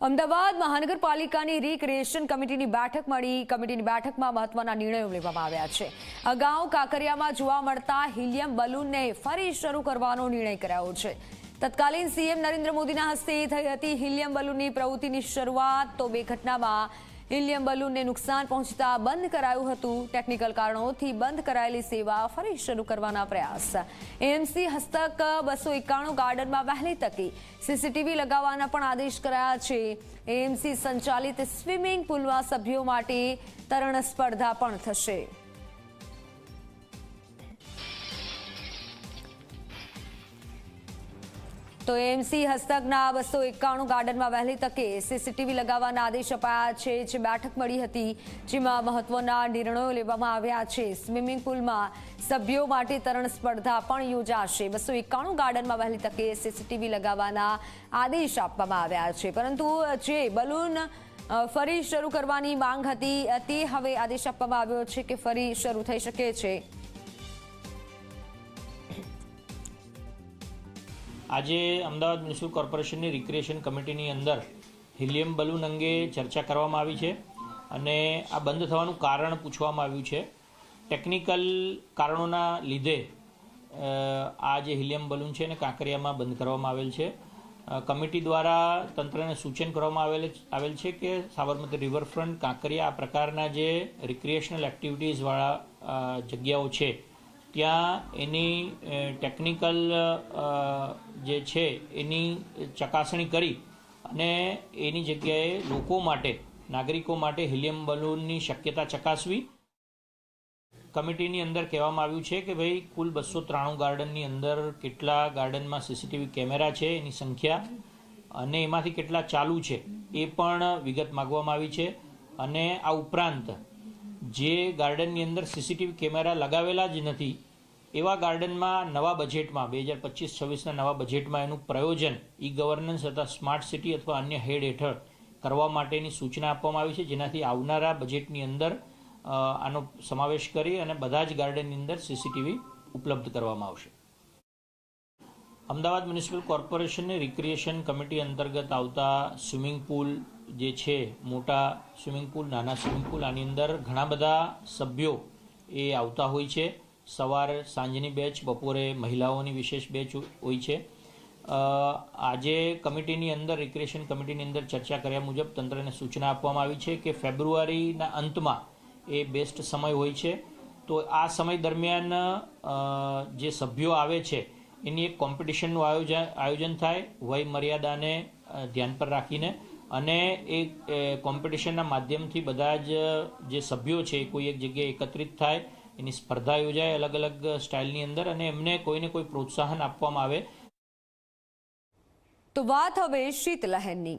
અમદાવાદ મહાનગરપાલિકાની રીક્રિએશન કમિટીની બેઠક મળી. કમિટીની બેઠકમાં મહત્વના નિર્ણયો લેવામાં આવ્યા છે. અગાઉ કાંકરિયામાં જોવા મળતા હિલિયમ બલૂનને ફરી શરૂ કરવાનો નિર્ણય કરાયો છે. તત્કાલીન સીએમ નરેન્દ્ર મોદીના હસ્તે થઈ હતી હિલિયમ બલૂનની પ્રવૃત્તિની શરૂઆત. તો બે ઘટનામાં હિલિયમ બલૂનને નુકસાન પહોંચતા બંધ કરાયું હતું. ટેકનિકલ કારણોથી બંધ કરાયેલી સેવા ફરી શરૂ કરવાના પ્રયાસ. એએમસી હસ્તક બસો એકાણું ગાર્ડનમાં વહેલી તકે. સીસીટીવી લગાવવાના પણ આદેશ કરાયા છે. એએમસી સંચાલિત સ્વિમિંગ પુલમાં સભ્યો માટે તરણ સ્પર્ધા પણ થશે. તો એમસી હસ્તકના બસો એકાણું ગાર્ડનમાં વહેલી તકે સીસીટીવી લગાવવાના આદેશ અપાયા છે. જે બેઠક મળી હતી, જેમાં મહત્વના નિર્ણયો લેવામાં આવ્યા છે. સ્વિમિંગ પુલમાં સભ્યો માટે તરણ સ્પર્ધા પણ યોજાશે. બસો એકાણું ગાર્ડનમાં વહેલી તકે સીસીટીવી લગાવવાના આદેશ આપવામાં આવ્યા છે. પરંતુ, જે બલૂન ફરી શરૂ કરવાની માંગ હતી, તે હવે આદેશ આપવામાં આવ્યો છે કે ફરી શરૂ થઈ શકે છે. આજે અમદાવાદ મ્યુનિસિપલ કોર્પોરેશનની રિક્રિએશન કમિટીની અંદર હિલિયમ બલૂન અંગે ચર્ચા કરવામાં આવી છે અને આ બંધ થવાનું કારણ પૂછવામાં આવ્યું છે. ટેકનિકલ કારણોના લીધે આ જે હિલિયમ બલૂન છે એને કાંકરિયામાં બંધ કરવામાં આવેલ છે. કમિટી દ્વારા તંત્રને સૂચન કરવામાં આવેલ આવેલ છે કે સાબરમતી રિવરફ્રન્ટ કાંકરિયા આ પ્રકારના જે રિક્રિએશનલ એક્ટિવિટીઝવાળા જગ્યાઓ છે ત્યાં એની ટેકનિકલ જે છે, એની ચકાસણી કરી અને એની જગ્યાએ લોકો માટે, નાગરિકો માટે હિલિયમ બલૂનની શક્યતા ચકાસવી. કમિટીની અંદર કહેવામાં આવ્યું છે કે ભાઈ, કુલ બસો ત્રાણું ગાર્ડનની અંદર કેટલા ગાર્ડનમાં સીસીટીવી કેમેરા છે એની સંખ્યા અને એમાંથી કેટલા ચાલુ છે એ પણ વિગત માગવામાં આવી છે. અને આ ઉપરાંત જે ગાર્ડનની અંદર સીસીટીવી કેમેરા લગાવેલા જ નથી એવા ગાર્ડનમાં નવા બજેટમાં, બે હજાર પચીસ, છવ્વીસના નવા બજેટમાં એનું પ્રયોજન ઈ ગવર્નન્સ અથવા સ્માર્ટ સિટી અથવા અન્ય હેડ હેઠળ કરવા માટેની સૂચના આપવામાં આવી છે. જેનાથી આવનારા બજેટની અંદર આનો સમાવેશ કરી અને બધા જ ગાર્ડનની અંદર સીસીટીવી ઉપલબ્ધ કરવામાં આવશે. અમદાવાદ મ્યુનિસિપલ કોર્પોરેશનની રિક્રિએશન કમિટી અંતર્ગત આવતા સ્વિમિંગ પુલ જે છે, મોટા સ્વિમિંગ પુલ, નાના સ્વિમિંગ પુલ, આની અંદર ઘણા બધા સભ્યો એ આવતા હોય છે. સવારે સાંજની બેચ, બપોરે મહિલાઓની વિશેષ બેચ હોય છે. આજે કમિટીની અંદર, રિક્રિએશન કમિટીની અંદર ચર્ચા કર્યા મુજબ તંત્રને સૂચના આપવામાં આવી છે કે ફેબ્રુઆરીના અંતમાં એ બેસ્ટ સમય હોય છે. તો આ સમય દરમિયાન જે સભ્યો આવે છે, એની એક કોમ્પિટિશનનું આયોજન આયોજન થાય, વય મર્યાદાને ધ્યાન પર રાખીને. અને એ કોમ્પિટિશનના માધ્યમથી બધા જ જે સભ્યો છે, કોઈ એક જગ્યાએ એકત્રિત થાય એની સ્પર્ધા યોજાય અલગ અલગ સ્ટાઇલની અંદર અને એમને કોઈને કોઈ પ્રોત્સાહન આપવામાં આવે. તો વાત હવે શીતલહેરની